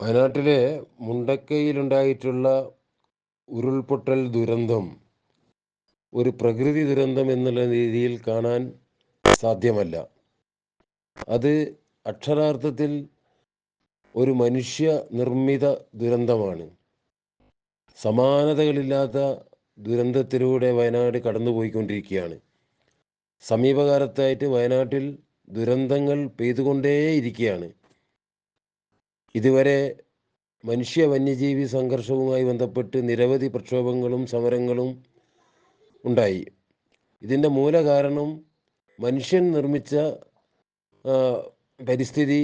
വയനാട്ടിലെ മുണ്ടക്കയിലുണ്ടായിട്ടുള്ള ഉരുൾപൊട്ടൽ ദുരന്തം ഒരു പ്രകൃതി ദുരന്തം എന്നുള്ള രീതിയിൽ കാണാൻ സാധ്യമല്ല. അത് അക്ഷരാർത്ഥത്തിൽ ഒരു മനുഷ്യ നിർമ്മിത ദുരന്തമാണ്. സമാനതകളില്ലാത്ത ദുരന്തത്തിലൂടെ വയനാട് കടന്നുപോയിക്കൊണ്ടിരിക്കുകയാണ്. സമീപകാലത്തായിട്ട് വയനാട്ടിൽ ദുരന്തങ്ങൾ പെയ്തുകൊണ്ടേയിരിക്കുകയാണ്. ഇതുവരെ മനുഷ്യ വന്യജീവി സംഘർഷവുമായി ബന്ധപ്പെട്ട് നിരവധി പ്രക്ഷോഭങ്ങളും സമരങ്ങളും ഉണ്ടായി. ഇതിന്റെ മൂലകാരണം മനുഷ്യൻ നിർമ്മിച്ച പരിസ്ഥിതി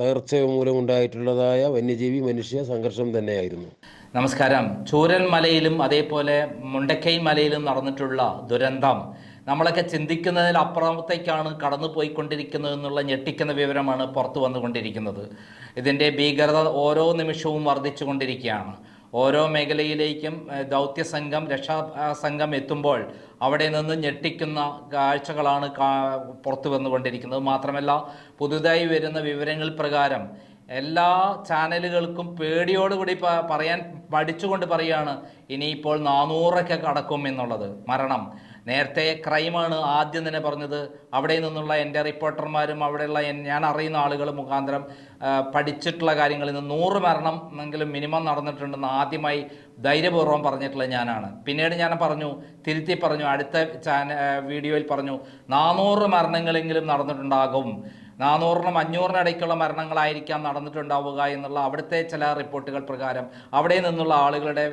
തകർച്ച മൂലമുണ്ടായിട്ടുള്ളതായ വന്യജീവി മനുഷ്യ സംഘർഷം തന്നെയായിരുന്നു. നമസ്കാരം. ചൂരൽ മലയിലും അതേപോലെ മുണ്ടക്കൈ മലയിലും നടന്നിട്ടുള്ള ദുരന്തം നമ്മളൊക്കെ ചിന്തിക്കുന്നതിൽ അപ്പുറത്തേക്കാണ് കടന്നു പോയിക്കൊണ്ടിരിക്കുന്നത് എന്നുള്ള ഞെട്ടിക്കുന്ന വിവരമാണ് പുറത്തു വന്നുകൊണ്ടിരിക്കുന്നത്. ഇതിന്റെ ഭീകരത ഓരോ നിമിഷവും വർദ്ധിച്ചു കൊണ്ടിരിക്കുകയാണ്. ഓരോ മേഖലയിലേക്കും ദൗത്യ സംഘം രക്ഷാ സംഘം എത്തുമ്പോൾ അവിടെ നിന്ന് ഞെട്ടിക്കുന്ന കാഴ്ചകളാണ് പുറത്തു വന്നുകൊണ്ടിരിക്കുന്നത്. മാത്രമല്ല പുതുതായി വരുന്ന വിവരങ്ങൾ പ്രകാരം എല്ലാ ചാനലുകൾക്കും പേടിയോടുകൂടി പറയാൻ പഠിച്ചുകൊണ്ട് പറയുകയാണ് ഇനിയിപ്പോൾ നാനൂറൊക്കെ കടക്കും എന്നുള്ളത്. മരണം. നേരത്തെ ക്രൈമാണ് ആദ്യം തന്നെ പറഞ്ഞത്. അവിടെ നിന്നുള്ള എന്റെ റിപ്പോർട്ടർമാരും അവിടെയുള്ള ഞാൻ അറിയുന്ന ആളുകൾ മുഖാന്തരം പഠിച്ചിട്ടുള്ള കാര്യങ്ങളിൽ നിന്ന് നൂറ് മരണം എങ്കിലും മിനിമം നടന്നിട്ടുണ്ടെന്ന് ആദ്യമായി ധൈര്യപൂർവം പറഞ്ഞിട്ടുള്ളത് ഞാനാണ്. പിന്നീട് ഞാൻ പറഞ്ഞു തിരുത്തി പറഞ്ഞു അടുത്ത ചാന വീഡിയോയിൽ പറഞ്ഞു നാനൂറ് മരണങ്ങളെങ്കിലും നടന്നിട്ടുണ്ടാകും. നാനൂറിനും അഞ്ഞൂറിനും ഇടയ്ക്കുള്ള മരണങ്ങളായിരിക്കാം നടന്നിട്ടുണ്ടാവുക എന്നുള്ള അവിടുത്തെ ചില റിപ്പോർട്ടുകൾ പ്രകാരം അവിടെ നിന്നുള്ള ആളുകളുടെ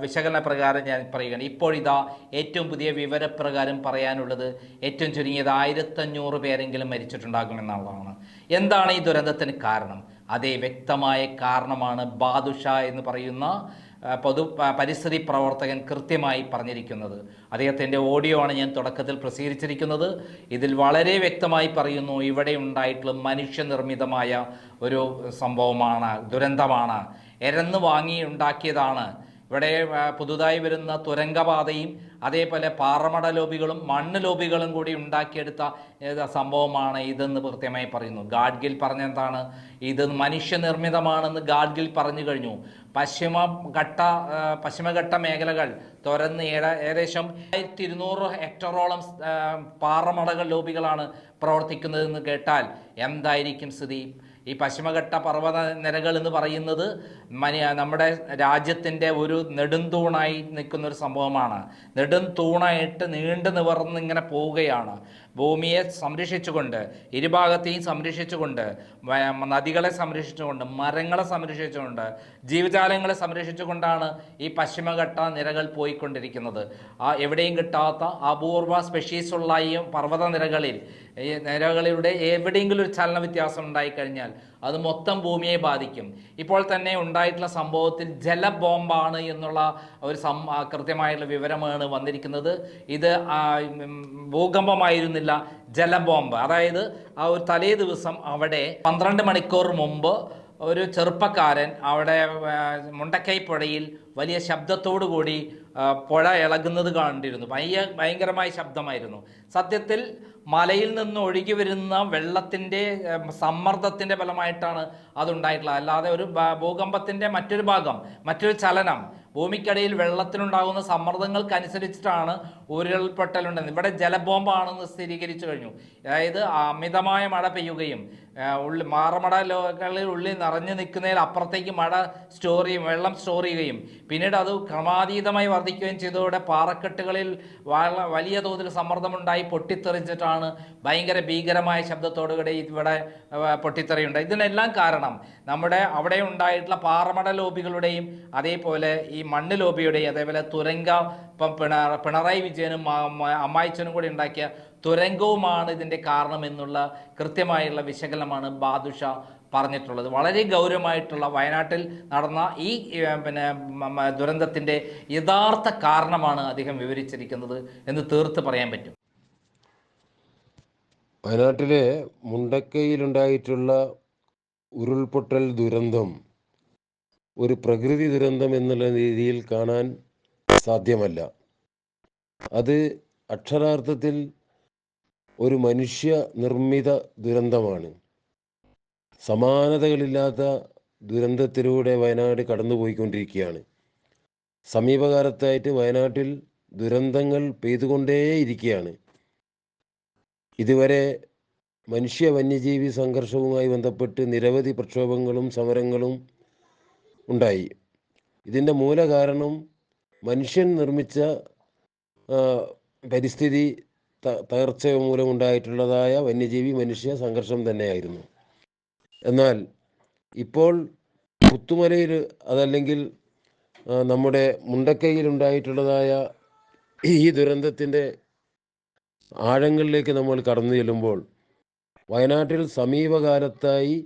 വിശകലന പ്രകാരം ഞാൻ പറയുകയാണ്. ഇപ്പോഴിതാ ഏറ്റവും പുതിയ വിവരപ്രകാരം പറയാനുള്ളത് ഏറ്റവും ചുരുങ്ങിയത് ആയിരത്തഞ്ഞൂറ് പേരെങ്കിലും മരിച്ചിട്ടുണ്ടാകുമെന്നുള്ളതാണ്. എന്താണ് ഈ ദുരന്തത്തിന് കാരണം? അതേ വ്യക്തമായ കാരണമാണ് ബാദുഷ എന്ന് പറയുന്ന പൊതു പരിസ്ഥിതി പ്രവർത്തകൻ കൃത്യമായി പറഞ്ഞിരിക്കുന്നത്. അദ്ദേഹത്തിന്റെ ഓഡിയോ ആണ് ഞാൻ തുടക്കത്തിൽ പ്രസിദ്ധീകരിച്ചിരിക്കുന്നത്. ഇതിൽ വളരെ വ്യക്തമായി പറയുന്നു ഇവിടെ ഉണ്ടായിട്ടുള്ള മനുഷ്യനിർമ്മിതമായ ഒരു സംഭവമാണ് ദുരന്തമാണ്. എരന്ന് വാങ്ങി ഉണ്ടാക്കിയതാണ്. ഇവിടെ പുതുതായി വരുന്ന തുരങ്കപാതയും അതേപോലെ പാറമട ലോബികളും മണ്ണ് ലോബികളും കൂടി ഉണ്ടാക്കിയെടുത്ത സംഭവമാണ് ഇതെന്ന് കൃത്യമായി പറയുന്നു. ഗാഡ്ഗിൽ പറഞ്ഞെന്താണ്? ഇത് മനുഷ്യനിർമ്മിതമാണെന്ന് ഗാഡ്ഗിൽ പറഞ്ഞു കഴിഞ്ഞു. പശ്ചിമഘട്ട പശ്ചിമഘട്ട മേഖലകൾ തുറന്ന് ഏകദേശം ആയിരത്തി ഇരുന്നൂറ് ഹെക്ടറോളം പാറമടകൾ ലോബികളാണ് പ്രവർത്തിക്കുന്നതെന്ന് കേട്ടാൽ എന്തായിരിക്കും സ്ഥിതി? ഈ പശ്ചിമഘട്ട പർവത നിരകൾ എന്ന് പറയുന്നത് മനി നമ്മുടെ രാജ്യത്തിന്റെ ഒരു നെടുംതൂണായി നിൽക്കുന്ന ഒരു സംഭവമാണ്. നെടുംതൂണായിട്ട് നീണ്ടു നിവർന്ന് ഇങ്ങനെ പോവുകയാണ്. ഭൂമിയെ സംരക്ഷിച്ചുകൊണ്ട് ഇരുഭാഗത്തെയും സംരക്ഷിച്ചുകൊണ്ട് നദികളെ സംരക്ഷിച്ചുകൊണ്ട് മരങ്ങളെ സംരക്ഷിച്ചുകൊണ്ട് ജീവജാലങ്ങളെ സംരക്ഷിച്ചുകൊണ്ടാണ് ഈ പശ്ചിമഘട്ട നിരകൾ പോയിക്കൊണ്ടിരിക്കുന്നത്. ആ എവിടെയും കിട്ടാത്ത അപൂർവ സ്പെഷീസുള്ള ഈ പർവത നിരകളിൽ ഈ നിരകളിലൂടെ എവിടെയെങ്കിലും ഒരു ചലന വ്യത്യാസം ഉണ്ടായിക്കഴിഞ്ഞാൽ അത് മൊത്തം ഭൂമിയെ ബാധിക്കും. ഇപ്പോൾ തന്നെ ഉണ്ടായിട്ടുള്ള സംഭവത്തിൽ ജലബോംബാണ് എന്നുള്ള ഒരു സം കൃത്യമായിട്ടുള്ള വിവരമാണ് വന്നിരിക്കുന്നത്. ഇത് ഭൂകമ്പമായിരുന്നില്ല ജലബോംബ്. അതായത് ആ ഒരു തലേ ദിവസം അവിടെ പന്ത്രണ്ട് മണിക്കൂർ മുമ്പ് ഒരു ചെറുപ്പക്കാരൻ അവിടെ മുണ്ടക്കൈപ്പുഴയിൽ മുണ്ടക്കൈ പുഴയിൽ വലിയ ശബ്ദത്തോടു കൂടി പുഴ ഇളകുന്നത് കണ്ടിരുന്നു. ഭയ ഭയങ്കരമായ ശബ്ദമായിരുന്നു. സത്യത്തിൽ മലയിൽ നിന്ന് ഒഴുകി വരുന്ന വെള്ളത്തിന്റെ സമ്മർദ്ദത്തിന്റെ ഫലമായിട്ടാണ് അതുണ്ടായിട്ടുള്ളത്. അല്ലാതെ ഒരു ഭൂകമ്പത്തിന്റെ മറ്റൊരു ഭാഗം മറ്റൊരു ചലനം ഭൂമിക്കടിയിൽ വെള്ളത്തിനുണ്ടാകുന്ന സമ്മർദ്ദങ്ങൾക്കനുസരിച്ചിട്ടാണ് ഉരുൾപൊട്ടലുണ്ടെന്ന് ഇവിടെ ജലബോംബാണെന്ന് സ്ഥിരീകരിച്ചു കഴിഞ്ഞു. അതായത് അമിതമായ മഴ പെയ്യുകയും ഉള്ളി മാറമട ലോകളിൽ ഉള്ളിൽ നിറഞ്ഞു നിൽക്കുന്നതിൽ അപ്പുറത്തേക്ക് മഴ സ്റ്റോർ ചെയ്യും വെള്ളം സ്റ്റോർ ചെയ്യുകയും. പിന്നീട് അത് ക്രമാതീതമായി വർദ്ധിക്കുകയും ചെയ്തതോടെ പാറക്കെട്ടുകളിൽ വലിയ തോതിൽ സമ്മർദ്ദമുണ്ടായി പൊട്ടിത്തെറിച്ചിട്ടാണ് ഭയങ്കര ഭീകരമായ ശബ്ദത്തോടുകൂടി ഇവിടെ പൊട്ടിത്തെറിയുണ്ട് ഇതിനെല്ലാം കാരണം നമ്മുടെ അവിടെ ഉണ്ടായിട്ടുള്ള പാറമട ലോബികളുടെയും അതേപോലെ ഈ മണ്ണ് ലോബിയുടെയും അതേപോലെ തുരങ്ക ഇപ്പം പിണ പിണറായി വിജയനും അമ്മായിച്ചനും കൂടി ഉണ്ടാക്കിയ തുരങ്കവുമാണ് ഇതിന്റെ കാരണം എന്നുള്ള കൃത്യമായുള്ള വിശകലനമാണ് ബാദുഷ പറഞ്ഞിട്ടുള്ളത്. വളരെ ഗൗരവമായിട്ടുള്ള വയനാട്ടിൽ നടന്ന ഈ പിന്നെ ദുരന്തത്തിന്റെ യഥാർത്ഥ കാരണമാണ് അദ്ദേഹം വിവരിച്ചിരിക്കുന്നത് എന്ന് തീർത്ത് പറയാൻ പറ്റും. വയനാട്ടിലെ മുണ്ടക്കയിലുണ്ടായിട്ടുള്ള ഉരുൾപൊട്ടൽ ദുരന്തം ഒരു പ്രകൃതി ദുരന്തം എന്നുള്ള രീതിയിൽ കാണാൻ സാധ്യമല്ല. അത് അക്ഷരാർത്ഥത്തിൽ ഒരു മനുഷ്യ നിർമ്മിത ദുരന്തമാണ്. സമാനതകളില്ലാത്ത ദുരന്തത്തിലൂടെ വയനാട് കടന്നുപോയിക്കൊണ്ടിരിക്കുകയാണ്. സമീപകാലത്തായിട്ട് വയനാട്ടിൽ ദുരന്തങ്ങൾ പെയ്തുകൊണ്ടേയിരിക്കുകയാണ്. ഇതുവരെ മനുഷ്യ വന്യജീവി സംഘർഷവുമായി ബന്ധപ്പെട്ട് നിരവധി പ്രക്ഷോഭങ്ങളും സമരങ്ങളും ഉണ്ടായി. ഇതിന്റെ മൂലകാരണം മനുഷ്യൻ നിർമ്മിച്ച പരിസ്ഥിതി തകർച്ച മൂലമുണ്ടായിട്ടുള്ളതായ വന്യജീവി മനുഷ്യ സംഘർഷം തന്നെയായിരുന്നു. എന്നാൽ ഇപ്പോൾ പുത്തുമലയിൽ അതല്ലെങ്കിൽ നമ്മുടെ മുണ്ടക്കൈയിൽ ഉണ്ടായിട്ടുള്ളതായ ഈ ദുരന്തത്തിന്റെ ആഴങ്ങളിലേക്ക് നമ്മൾ കടന്നു ചെല്ലുമ്പോൾ വയനാട്ടിൽ സമീപകാലത്തായി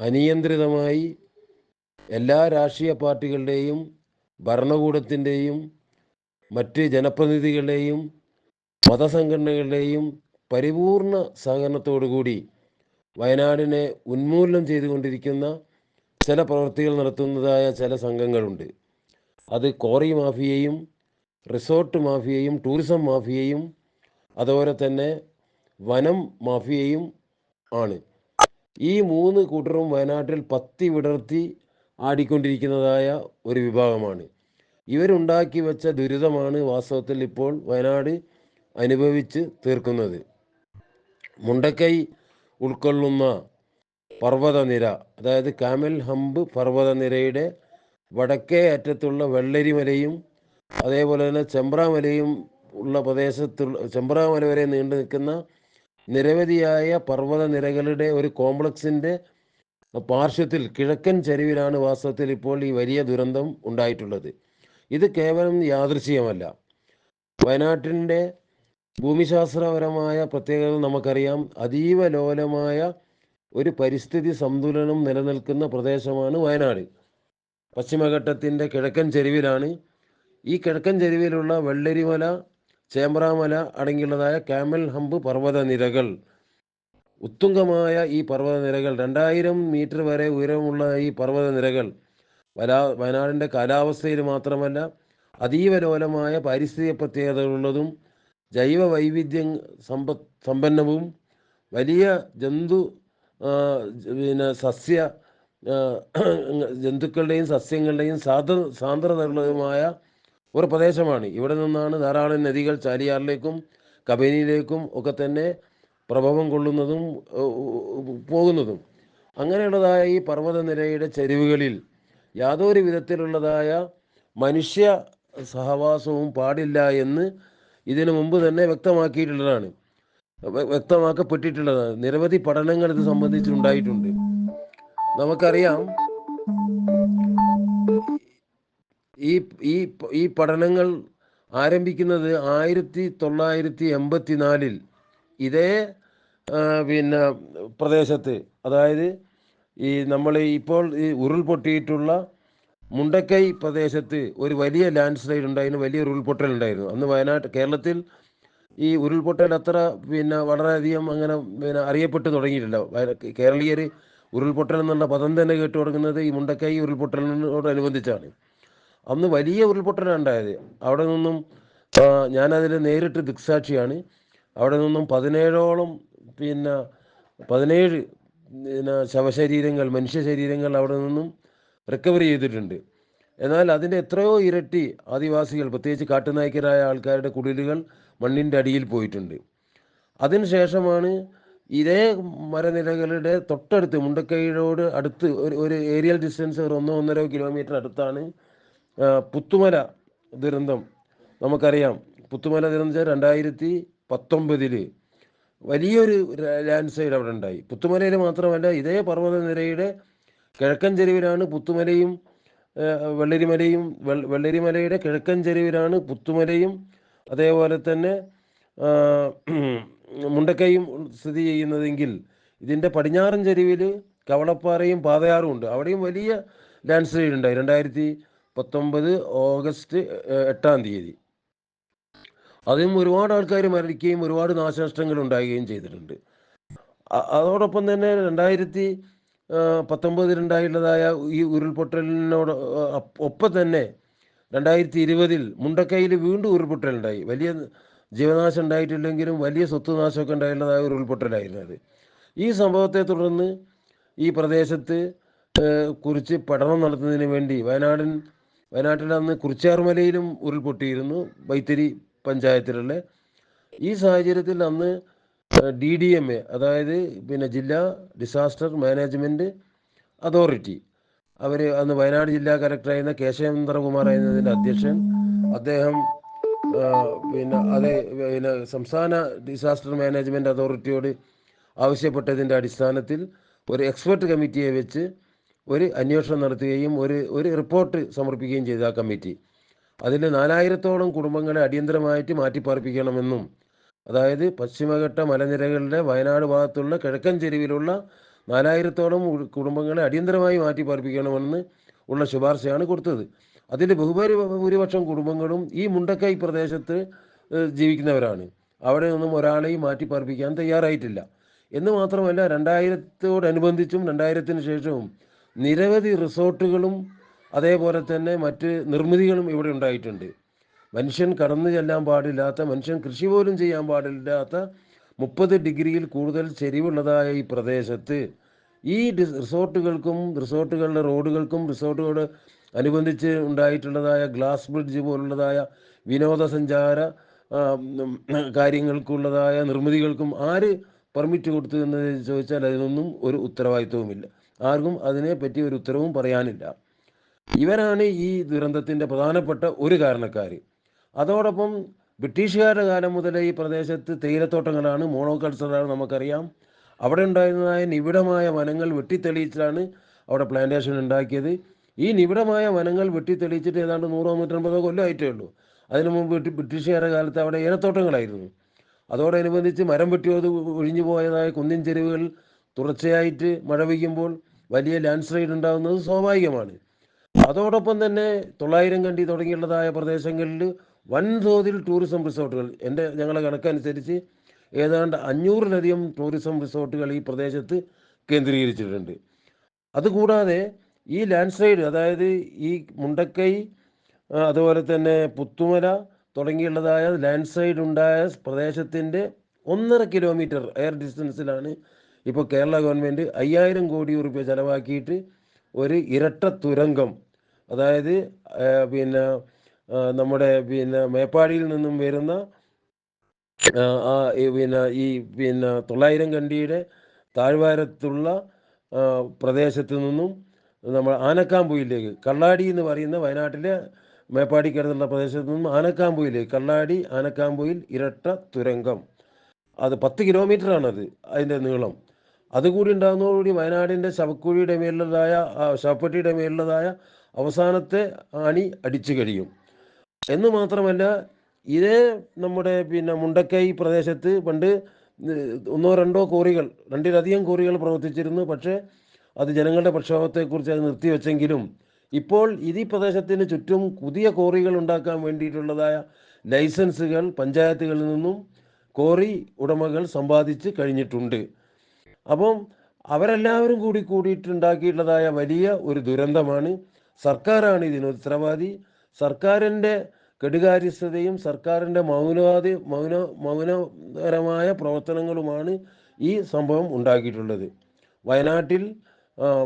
അനിയന്ത്രിതമായി എല്ലാ രാഷ്ട്രീയ പാർട്ടികളുടെയും ഭരണകൂടത്തിന്റെയും മറ്റ് ജനപ്രതിനിധികളുടെയും മതസംഘടനകളുടെയും പരിപൂർണ സഹകരണത്തോടുകൂടി വയനാടിനെ ഉന്മൂലനം ചെയ്തുകൊണ്ടിരിക്കുന്ന ചില പ്രവൃത്തികൾ നടത്തുന്നതായ ചില സംഘങ്ങളുണ്ട്. അത് കോറി മാഫിയയും റിസോർട്ട് മാഫിയയും ടൂറിസം മാഫിയയും അതുപോലെ തന്നെ വനം മാഫിയയും ആണ്. ഈ മൂന്ന് കൂട്ടരും വയനാട്ടിൽ പത്തി വിടർത്തി ആടിക്കൊണ്ടിരിക്കുന്നതായ ഒരു വിഭാഗമാണ്. ഇവരുണ്ടാക്കി വെച്ച ദുരിതമാണ് വാസ്തവത്തിൽ ഇപ്പോൾ വയനാട് അനുഭവിച്ച് തീർക്കുന്നത്. മുണ്ടക്കൈ ഉൾക്കൊള്ളുന്ന പർവതനിര അതായത് കാമൽ ഹമ്പ് പർവതനിരയുടെ വടക്കേ അറ്റത്തുള്ള വെള്ളരിമലയും അതേപോലെ തന്നെ ചെമ്പ്രാമലയും ഉള്ള പ്രദേശത്തുള്ള ചെമ്പ്രാമല വരെ നീണ്ടു നിൽക്കുന്ന നിരവധിയായ പർവതനിരകളുടെ ഒരു കോംപ്ലക്സിന്റെ പാർശ്വത്തിൽ കിഴക്കൻ ചരിവിലാണ് വാസ്തവത്തിൽ ഇപ്പോൾ ഈ വലിയ ദുരന്തം ഉണ്ടായിട്ടുള്ളത്. ഇത് കേവലം യാദൃശ്ചികമല്ല. വയനാട്ടിന്റെ ഭൂമിശാസ്ത്രപരമായ പ്രത്യേകതകൾ നമുക്കറിയാം. അതീവ ലോലമായ ഒരു പരിസ്ഥിതി സന്തുലനം നിലനിൽക്കുന്ന പ്രദേശമാണ് വയനാട്. പശ്ചിമഘട്ടത്തിന്റെ കിഴക്കൻ ചെരുവിലാണ്. ഈ കിഴക്കൻ ചെരുവിലുള്ള വെള്ളരിമല ചേമ്പ്രാമല അടങ്ങിയുള്ളതായ കാമൽ ഹമ്പ് പർവതനിരകൾ ഉത്തുംഗമായ ഈ പർവതനിരകൾ രണ്ടായിരം മീറ്റർ വരെ ഉയരമുള്ള ഈ പർവതനിരകൾ വലാ വയനാടിന്റെ കാലാവസ്ഥയിൽ മാത്രമല്ല അതീവ ലോലമായ പാരിസ്ഥിതിക പ്രത്യേകതകളുള്ളതും ജൈവ വൈവിധ്യം സമ്പ സമ്പന്നവും വലിയ ജന്തു പിന്നെ സസ്യ ജന്തുക്കളുടെയും സസ്യങ്ങളുടെയും സാന്ദ്ര സാന്ദ്രതയുള്ളതുമായ ഒരു പ്രദേശമാണ്. ഇവിടെ നിന്നാണ് ധാരാളം നദികൾ ചാലിയാറിലേക്കും കബനിയിലേക്കും ഒക്കെ തന്നെ പ്രഭവം കൊള്ളുന്നതും പോകുന്നതും. അങ്ങനെയുള്ളതായ ഈ പർവതനിരയുടെ ചരിവുകളിൽ യാതൊരു വിധത്തിലുള്ളതായ മനുഷ്യ സഹവാസവും പാടില്ല എന്ന് ഇതിനു മുമ്പ് തന്നെ വ്യക്തമാക്കിയിട്ടുള്ളതാണ്. വ്യക്തമാക്കപ്പെട്ടിട്ടുള്ളതാണ്. നിരവധി പഠനങ്ങൾ ഇത് സംബന്ധിച്ചുണ്ടായിട്ടുണ്ട്. നമുക്കറിയാം ഈ ഈ ഈ പഠനങ്ങൾ ആരംഭിക്കുന്നത് ആയിരത്തി തൊള്ളായിരത്തി എൺപത്തി നാലിൽ ഇതേ പിന്നെ പ്രദേശത്ത് അതായത് ഈ നമ്മൾ ഇപ്പോൾ ഈ ഉരുൾപൊട്ടിയിട്ടുള്ള മുണ്ടക്കൈ പ്രദേശത്ത് ഒരു വലിയ ലാൻഡ് സ്ലൈഡ് ഉണ്ടായിരുന്നു വലിയ ഉരുൾപൊട്ടൽ ഉണ്ടായിരുന്നു. അന്ന് വയനാട് കേരളത്തിൽ ഈ ഉരുൾപൊട്ടൽ അത്ര പിന്നെ വളരെയധികം അങ്ങനെ പിന്നെ അറിയപ്പെട്ടു തുടങ്ങിയിട്ടില്ല. കേരളീയർ ഉരുൾപൊട്ടൽ എന്നുള്ള പദം തന്നെ കേട്ടു തുടങ്ങുന്നത് ഈ മുണ്ടക്കൈ ഉരുൾപൊട്ടലിനോടനുബന്ധിച്ചാണ്. അന്ന് വലിയ ഉരുൾപൊട്ടലാണ് ഉണ്ടായത്. അവിടെ നിന്നും ഞാനതിൽ നേരിട്ട് ദൃക്സാക്ഷിയാണ്. അവിടെ നിന്നും പതിനേഴോളം പിന്നെ പതിനേഴ് പിന്നെ ശവശരീരങ്ങൾ മനുഷ്യ ശരീരങ്ങൾ അവിടെ നിന്നും റിക്കവർ ചെയ്തിട്ടുണ്ട്. എന്നാൽ അതിന്റെ എത്രയോ ഇരട്ടി ആദിവാസികൾ പ്രത്യേകിച്ച് കാട്ടുനായ്ക്കരായ ആൾക്കാരുടെ കുടിലുകൾ മണ്ണിന്റെ അടിയിൽ പോയിട്ടുണ്ട്. അതിനുശേഷമാണ് ഇതേ മരനിരകളുടെ തൊട്ടടുത്ത് മുണ്ടക്കൈയോട് അടുത്ത് ഒരു ഒരു ഏരിയൽ ഡിസ്റ്റൻസ് ഒരു ഒന്നോ ഒന്നര കിലോമീറ്റർ അടുത്താണ് പുത്തുമല ദുരന്തം. നമുക്കറിയാം പുത്തുമല ദുരന്തം രണ്ടായിരത്തി പത്തൊമ്പതിൽ വലിയൊരു ലാൻഡ് സ്ലൈഡ് അവിടെ ഉണ്ടായി. പുത്തുമലയിൽ മാത്രമല്ല ഇതേ പർവതനിരയുടെ കിഴക്കൻ ചെരുവിലാണ് പുത്തുമലയും വെള്ളരിമലയും വെള്ളരിമലയുടെ കിഴക്കൻ ചെരുവിലാണ് പുത്തുമലയും അതേപോലെ തന്നെ മുണ്ടക്കയും സ്ഥിതി ചെയ്യുന്നതെങ്കിൽ ഇതിന്റെ പടിഞ്ഞാറൻ ചെരുവിൽ കവളപ്പാറയും പാതയാറും ഉണ്ട്. അവിടെയും വലിയ ലാൻഡ് സ്ലൈഡ് ഉണ്ടായി. രണ്ടായിരത്തി പത്തൊമ്പത് ഓഗസ്റ്റ് എട്ടാം തീയതി. അതിലും ഒരുപാട് ആൾക്കാർ മരിക്കുകയും ഒരുപാട് നാശനഷ്ടങ്ങൾ ഉണ്ടാകുകയും ചെയ്തിട്ടുണ്ട്. അതോടൊപ്പം തന്നെ രണ്ടായിരത്തി പത്തൊമ്പതിലുണ്ടായിട്ടുള്ളതായ ഈ ഉരുൾപൊട്ടലിനോട് ഒപ്പം തന്നെ രണ്ടായിരത്തി ഇരുപതിൽ മുണ്ടക്കൈയിൽ വീണ്ടും ഉരുൾപൊട്ടലുണ്ടായി. വലിയ ജീവനാശം ഉണ്ടായിട്ടില്ലെങ്കിലും വലിയ സ്വത്തുനാശമൊക്കെ ഉണ്ടായിട്ടുള്ളതായ ഉരുൾപൊട്ടലായിരുന്നു അത്. ഈ സംഭവത്തെ തുടർന്ന് ഈ പ്രദേശത്ത് കുറിച്ച് പഠനം നടത്തുന്നതിന് വേണ്ടി വയനാടൻ വയനാട്ടിൽ അന്ന് കുറിച്ചാർമലയിലും ഉരുൾപൊട്ടിയിരുന്നു. വൈത്തിരി പഞ്ചായത്തിലുള്ള ഈ സാഹചര്യത്തിൽ അന്ന് ഡി ഡി എം എ അതായത് പിന്നെ ജില്ലാ ഡിസാസ്റ്റർ മാനേജ്മെന്റ് അതോറിറ്റി അവർ അന്ന് വയനാട് ജില്ലാ കലക്ടറായിരുന്ന കേശവേന്ദ്രകുമാർ ആയിരുന്നതിന്റെ അധ്യക്ഷൻ അദ്ദേഹം പിന്നെ അത് പിന്നെ സംസ്ഥാന ഡിസാസ്റ്റർ മാനേജ്മെന്റ് അതോറിറ്റിയോട് ആവശ്യപ്പെട്ടതിന്റെ അടിസ്ഥാനത്തിൽ ഒരു എക്സ്പെർട്ട് കമ്മിറ്റിയെ വെച്ച് ഒരു അന്വേഷണം നടത്തുകയും ഒരു ഒരു റിപ്പോർട്ട് സമർപ്പിക്കുകയും ചെയ്ത ആ കമ്മിറ്റി. അതിൽ നാലായിരത്തോളം കുടുംബങ്ങളെ അടിയന്തരമായിട്ട് മാറ്റിപ്പാർപ്പിക്കണമെന്നും അതായത് പശ്ചിമഘട്ട മലനിരകളുടെ വയനാട് ഭാഗത്തുള്ള കിഴക്കൻ ചെരുവിലുള്ള നാലായിരത്തോളം കുടുംബങ്ങളെ അടിയന്തരമായി മാറ്റിപ്പാർപ്പിക്കണമെന്ന് ഉള്ള ശുപാർശയാണ് കൊടുത്തത്. അതിൽ ബഹുഭൂരി ഭൂരിപക്ഷം കുടുംബങ്ങളും ഈ മുണ്ടക്കൈ പ്രദേശത്ത് ജീവിക്കുന്നവരാണ്. അവിടെ നിന്നും ഒരാളെയും മാറ്റിപ്പാർപ്പിക്കാൻ തയ്യാറായിട്ടില്ല. എന്ന് മാത്രമല്ല രണ്ടായിരത്തോടനുബന്ധിച്ചും രണ്ടായിരത്തിന് ശേഷവും നിരവധി റിസോർട്ടുകളും അതേപോലെ തന്നെ മറ്റ് നിർമ്മിതികളും ഇവിടെ ഉണ്ടായിട്ടുണ്ട്. മനുഷ്യൻ കടന്നു ചെല്ലാൻ പാടില്ലാത്ത മനുഷ്യൻ കൃഷി പോലും ചെയ്യാൻ പാടില്ലാത്ത മുപ്പത് ഡിഗ്രിയിൽ കൂടുതൽ ചെരിവുള്ളതായ ഈ പ്രദേശത്ത് ഈ റിസോർട്ടുകൾക്കും റിസോർട്ടുകളുടെ റോഡുകൾക്കും റിസോർട്ടുകളോട് അനുബന്ധിച്ച് ഉണ്ടായിട്ടുള്ളതായ ഗ്ലാസ് ബ്രിഡ്ജ് പോലുള്ളതായ വിനോദസഞ്ചാര കാര്യങ്ങൾക്കുള്ളതായ നിർമ്മിതികൾക്കും ആര് പെർമിറ്റ് കൊടുത്തു എന്ന് ചോദിച്ചാൽ അതിനൊന്നും ഒരു ഉത്തരവാദിത്വവുമില്ല. ആർക്കും അതിനെപ്പറ്റി ഒരു ഉത്തരവും പറയാനില്ല. ഇവരാണ് ഈ ദുരന്തത്തിന്റെ പ്രധാനപ്പെട്ട ഒരു കാരണക്കാർ അതോടൊപ്പം ബ്രിട്ടീഷുകാരുടെ കാലം മുതലേ ഈ പ്രദേശത്ത് തേയിലത്തോട്ടങ്ങളാണ് മോണോകൾച്ചറാണ് നമുക്കറിയാം. അവിടെ ഉണ്ടായിരുന്നതായ നിബിഡമായ വനങ്ങൾ വെട്ടിത്തെളിയിച്ചാണ് അവിടെ പ്ലാന്റേഷൻ ഉണ്ടാക്കിയത്. ഈ നിബിഡമായ വനങ്ങൾ വെട്ടിത്തെളിയിച്ചിട്ട് ഏതാണ്ട് നൂറോ നൂറ്റമ്പതോ കൊല്ലമായിട്ടേ ഉള്ളൂ. അതിനു മുമ്പ് ബ്രിട്ടി- ബ്രിട്ടീഷുകാരുടെ കാലത്ത് അവിടെ ഏലത്തോട്ടങ്ങളായിരുന്നു. അതോടനുബന്ധിച്ച് മരം വെട്ടിയത് ഒഴിഞ്ഞു പോയതായ കുന്നിൻ ചെരുവുകൾ തുടർച്ചയായിട്ട് മഴ പെയ്യുമ്പോൾ വലിയ ലാൻഡ് സ്ലൈഡ് ഉണ്ടാകുന്നത് സ്വാഭാവികമാണ്. അതോടൊപ്പം തന്നെ തൊള്ളായിരം കണ്ടി തുടങ്ങിയുള്ളതായ പ്രദേശങ്ങളിൽ വൻതോതിൽ ടൂറിസം റിസോർട്ടുകൾ എന്റെ ഞങ്ങളുടെ കണക്കനുസരിച്ച് ഏതാണ്ട് അഞ്ഞൂറിലധികം ടൂറിസം റിസോർട്ടുകൾ ഈ പ്രദേശത്ത് കേന്ദ്രീകരിച്ചിട്ടുണ്ട്. അതുകൂടാതെ ഈ ലാൻഡ് സ്ലൈഡ് അതായത് ഈ മുണ്ടക്കൈ അതുപോലെ തന്നെ പുത്തുമല തുടങ്ങിയുള്ളതായ ലാൻഡ് സ്ലൈഡ് ഉണ്ടായ പ്രദേശത്തിന്റെ ഒന്നര കിലോമീറ്റർ എയർ ഡിസ്റ്റൻസിലാണ് ഇപ്പോൾ കേരള ഗവൺമെന്റ് അയ്യായിരം കോടി റുപ്യ ചെലവാക്കിയിട്ട് ഒരു ഇരട്ട തുരങ്കം അതായത് പിന്നെ നമ്മുടെ പിന്നെ മേപ്പാടിയിൽ നിന്നും വരുന്ന പിന്നെ ഈ പിന്നെ തൊള്ളായിരം കണ്ടിയുടെ താഴ്വാരത്തുള്ള പ്രദേശത്ത് നിന്നും നമ്മൾ ആനക്കാമ്പുയിലേക്ക് കള്ളാടി എന്ന് പറയുന്ന വയനാട്ടിലെ മേപ്പാടിക്കടുത്തുള്ള പ്രദേശത്ത് നിന്നും ആനക്കാമ്പുയിലേക്ക് കള്ളാടി ആനക്കാമ്പുയിൽ ഇരട്ട തുരങ്കം. അത് പത്ത് കിലോമീറ്ററാണത് അതിന്റെ നീളം. അതുകൂടി ഉണ്ടാകുന്നതോടുകൂടി വയനാടിന്റെ ശവക്കുഴിയുടെ മേലുള്ളതായ ശവപ്പെട്ടിയുടെ മേലുള്ളതായ അവസാനത്തെ ആണി അടിച്ചു കഴിയും. എന്ന് മാത്രമല്ല ഇതേ നമ്മുടെ പിന്നെ മുണ്ടക്കൈ പ്രദേശത്ത് പണ്ട് ഒന്നോ രണ്ടോ കോറികൾ രണ്ടിലധികം കോറികൾ പ്രവർത്തിച്ചിരുന്നു. പക്ഷേ അത് ജനങ്ങളുടെ പ്രക്ഷോഭത്തെക്കുറിച്ച് അത് നിർത്തിവെച്ചെങ്കിലും ഇപ്പോൾ ഈ പ്രദേശത്തിന് ചുറ്റും പുതിയ കോറികൾ ഉണ്ടാക്കാൻ വേണ്ടിയിട്ടുള്ളതായ ലൈസൻസുകൾ പഞ്ചായത്തുകളിൽ നിന്നും കോറി ഉടമകൾ സമ്പാദിച്ച് കഴിഞ്ഞിട്ടുണ്ട്. അപ്പം അവരെല്ലാവരും കൂടി കൂടിയിട്ടുണ്ടാക്കിയിട്ടുള്ളതായ വലിയ ഒരു ദുരന്തമാണ് സർക്കാരാണ് ഇതിന് ഉത്തരവാദി. സർക്കാരിന്റെ കെടുകാര്യസ്ഥതയും സർക്കാരിന്റെ മൗനവാദി മൗന മൗനപരമായ പ്രവർത്തനങ്ങളുമാണ് ഈ സംഭവം ഉണ്ടാക്കിയിട്ടുള്ളത്. വയനാട്ടിൽ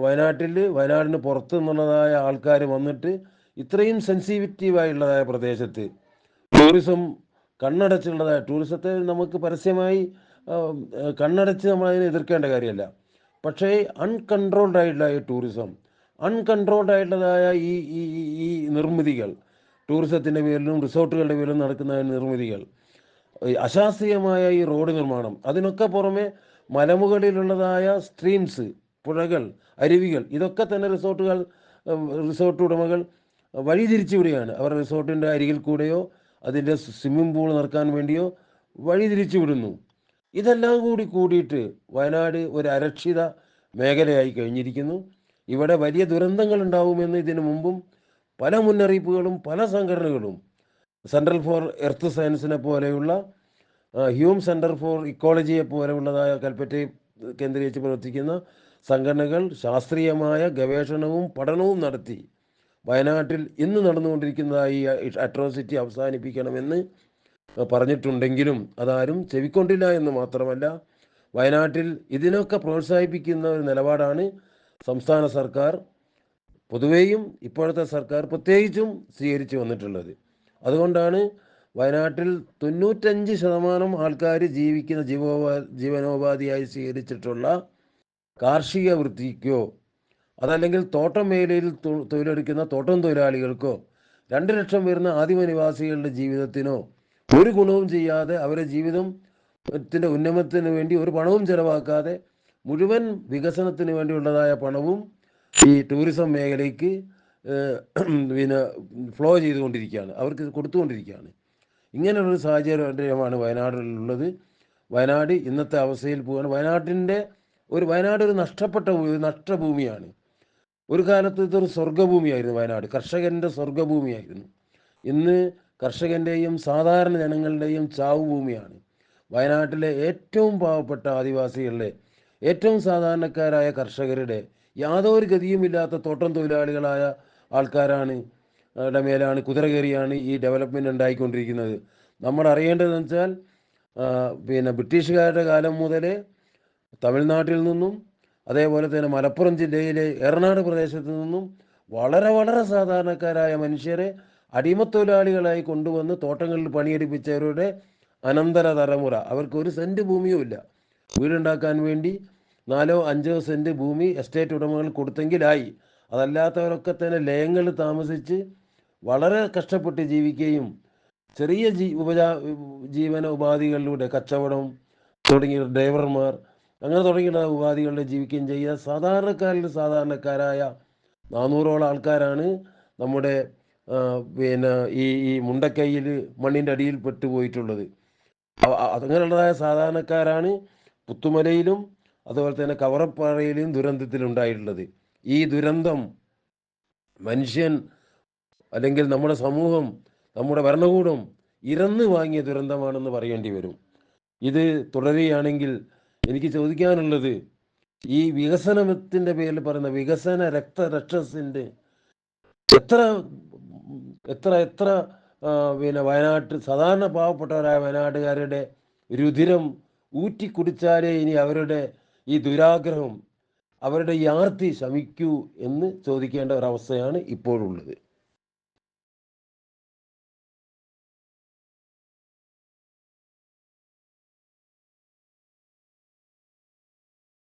വയനാട്ടിൽ വയനാടിന് പുറത്തു നിന്നുള്ളതായ ആൾക്കാർ വന്നിട്ട് ഇത്രയും സെൻസിറ്റീവായുള്ളതായ പ്രദേശത്ത്. ടൂറിസം കണ്ണടച്ചുള്ളതായ ടൂറിസത്തെ നമുക്ക് പരസ്യമായി കണ്ണടച്ച് നമ്മളതിനെ എതിർക്കേണ്ട കാര്യമല്ല. പക്ഷേ അൺകൺട്രോൾഡ് ആയിട്ടുള്ള ടൂറിസം അൺകൺട്രോൾഡ് ആയിട്ടുള്ളതായ ഈ ഈ ഈ- നിർമ്മിതികൾ ടൂറിസത്തിന്റെ പേരിലും റിസോർട്ടുകളുടെ പേരിലും നടക്കുന്ന നിർമ്മിതികൾ അശാസ്ത്രീയമായ ഈ റോഡ് നിർമ്മാണം അതിനൊക്കെ പുറമെ മലമുകളിലുള്ളതായ സ്ട്രീംസ് പുഴകൾ അരുവികൾ ഇതൊക്കെ തന്നെ റിസോർട്ടുകൾ റിസോർട്ട് ഉടമകൾ വഴിതിരിച്ചു വിടുകയാണ് അവർ റിസോർട്ടിന്റെ അരികിൽ കൂടെയോ അതിന്റെ സ്വിമ്മിംഗ് പൂൾ നടക്കാൻ വേണ്ടിയോ വഴിതിരിച്ചു വിടുന്നു ഇതെല്ലാം കൂടി കൂടിയിട്ട് വയനാട് ഒരു അരക്ഷിത മേഖലയായി കഴിഞ്ഞിരിക്കുന്നു. ഇവിടെ വലിയ ദുരന്തങ്ങൾ ഉണ്ടാവുമെന്ന് ഇതിനു മുമ്പും പല മുന്നറിയിപ്പുകളും പല സംഘടനകളും. സെൻട്രൽ ഫോർ എർത്ത് സയൻസിനെ പോലെയുള്ള ഹ്യൂം സെന്റർ ഫോർ ഇക്കോളജിയെ പോലെയുള്ളതായ കൽപ്പറ്റയെ കേന്ദ്രീകരിച്ച് പ്രവർത്തിക്കുന്ന സംഘടനകൾ ശാസ്ത്രീയമായ ഗവേഷണവും പഠനവും നടത്തി വയനാട്ടിൽ ഇന്ന് നടന്നുകൊണ്ടിരിക്കുന്നതായി അട്രോസിറ്റി അവസാനിപ്പിക്കണമെന്ന് പറഞ്ഞിട്ടുണ്ടെങ്കിലും അതാരും ചെവിക്കൊണ്ടില്ല എന്ന് മാത്രമല്ല വയനാട്ടിൽ ഇതിനൊക്കെ പ്രോത്സാഹിപ്പിക്കുന്ന ഒരു നിലപാടാണ് സംസ്ഥാന സർക്കാർ പൊതുവെയും ഇപ്പോഴത്തെ സർക്കാർ പ്രത്യേകിച്ചും സ്വീകരിച്ചു വന്നിട്ടുള്ളത്. അതുകൊണ്ടാണ് വയനാട്ടിൽ തൊണ്ണൂറ്റഞ്ച് ശതമാനം ആൾക്കാർ ജീവിക്കുന്ന ജീവോപാ ജീവനോപാധിയായി സ്വീകരിച്ചിട്ടുള്ള കാർഷിക വൃത്തിക്കോ അതല്ലെങ്കിൽ തോട്ടം മേഖലയിൽ തൊഴിലെടുക്കുന്ന തോട്ടം തൊഴിലാളികൾക്കോ രണ്ട് ലക്ഷം വരുന്ന ആദിമ നിവാസികളുടെ ജീവിതത്തിനോ ഒരു ഗുണവും ചെയ്യാതെ അവരെ ജീവിതത്തിന്റെ ഉന്നമനത്തിന് വേണ്ടി ഒരു പണവും ചെലവാക്കാതെ മുഴുവൻ വികസനത്തിന് വേണ്ടിയുള്ളതായ പണവും ഈ ടൂറിസം മേഖലയ്ക്ക് പിന്നെ ഫ്ലോ ചെയ്തുകൊണ്ടിരിക്കുകയാണ്. അവർക്ക് കൊടുത്തുകൊണ്ടിരിക്കുകയാണ്. ഇങ്ങനെയുള്ളൊരു സാഹചര്യമാണ് വയനാടിലുള്ളത് വയനാട് ഇന്നത്തെ അവസ്ഥയിൽ പോവുകയാണ്. വയനാട്ടിന്റെ ഒരു വയനാട് ഒരു നഷ്ടപ്പെട്ട നഷ്ടഭൂമിയാണ്. ഒരു കാലത്ത് ഇതൊരു സ്വർഗഭൂമിയായിരുന്നു വയനാട്. കർഷകന്റെ സ്വർഗഭൂമിയായിരുന്നു ഇന്ന് കർഷകന്റെയും സാധാരണ ജനങ്ങളുടെയും ചാവ് ഭൂമിയാണ് വയനാട്ടിലെ ഏറ്റവും പാവപ്പെട്ട ആദിവാസികളുടെ ഏറ്റവും സാധാരണക്കാരായ കർഷകരുടെ യാതൊരു ഗതിയുമില്ലാത്ത തോട്ടം തൊഴിലാളികളായ ആൾക്കാരാണ് ടെ മേലാണ് കുതിര കയറിയാണ് ഈ ഡെവലപ്മെന്റ് ഉണ്ടായിക്കൊണ്ടിരിക്കുന്നത്. നമ്മൾ അറിയേണ്ടതെന്ന് വെച്ചാൽ പിന്നെ ബ്രിട്ടീഷുകാരുടെ കാലം മുതലേ തമിഴ്നാട്ടിൽ നിന്നും അതേപോലെ തന്നെ മലപ്പുറം ജില്ലയിലെ എറണാട് പ്രദേശത്തു നിന്നും വളരെ വളരെ സാധാരണക്കാരായ മനുഷ്യരെ അടിമത്തൊഴിലാളികളായി കൊണ്ടുവന്ന് തോട്ടങ്ങളിൽ പണിയെടുപ്പിച്ചവരുടെ അനന്തര തലമുറ അവർക്ക് ഒരു സെന്റ് ഭൂമിയും ഇല്ല വീടുണ്ടാക്കാൻ വേണ്ടി നാലോ അഞ്ചോ സെന്റ് ഭൂമി എസ്റ്റേറ്റ് ഉടമകൾ കൊടുത്തെങ്കിലായി. അതല്ലാത്തവരൊക്കെ തന്നെ ലയങ്ങളിൽ താമസിച്ച് വളരെ കഷ്ടപ്പെട്ട് ജീവിക്കുകയും ചെറിയ ജീ ഉപജാ ജീവന ഉപാധികളിലൂടെ കച്ചവടം തുടങ്ങിയ ഡ്രൈവർമാർ അങ്ങനെ തുടങ്ങിയ ഉപാധികളിൽ ജീവിക്കുകയും ചെയ്യുക. സാധാരണക്കാരിൽ സാധാരണക്കാരായ നാനൂറോളം ആൾക്കാരാണ് നമ്മുടെ പിന്നെ ഈ ഈ മുണ്ടക്കൈയിൽ മണ്ണിന്റെ അടിയിൽ പെട്ടുപോയിട്ടുള്ളത്. അങ്ങനെയുള്ളതായ സാധാരണക്കാരാണ് പുത്തുമലയിലും അതുപോലെ തന്നെ കവറപ്പാറയിലും ദുരന്തത്തിലുണ്ടായിട്ടുള്ളത്. ഈ ദുരന്തം മനുഷ്യൻ അല്ലെങ്കിൽ നമ്മുടെ സമൂഹം നമ്മുടെ ഭരണകൂടം ഇറന്ന് വാങ്ങിയ ദുരന്തമാണെന്ന് പറയേണ്ടി വരും. ഇത് തുടരുകയാണെങ്കിൽ എനിക്ക് ചോദിക്കാനുള്ളത് ഈ വികസനത്തിന്റെ പേരിൽ പറയുന്ന വികസന രക്തരക്ഷസിന്റെ എത്ര എത്ര എത്ര പിന്നെ വയനാട്ട് സാധാരണ പാവപ്പെട്ടവരായ വയനാട്ടുകാരുടെ രുധിരം ഊറ്റി കുടിച്ചാലേ ഇനി അവരുടെ ഈ ദുരാഗ്രഹം അവരുടെ ഈ ആർത്തി ശമിക്കൂ എന്ന് ചോദിക്കേണ്ട ഒരവസ്ഥയാണ് ഇപ്പോഴുള്ളത്.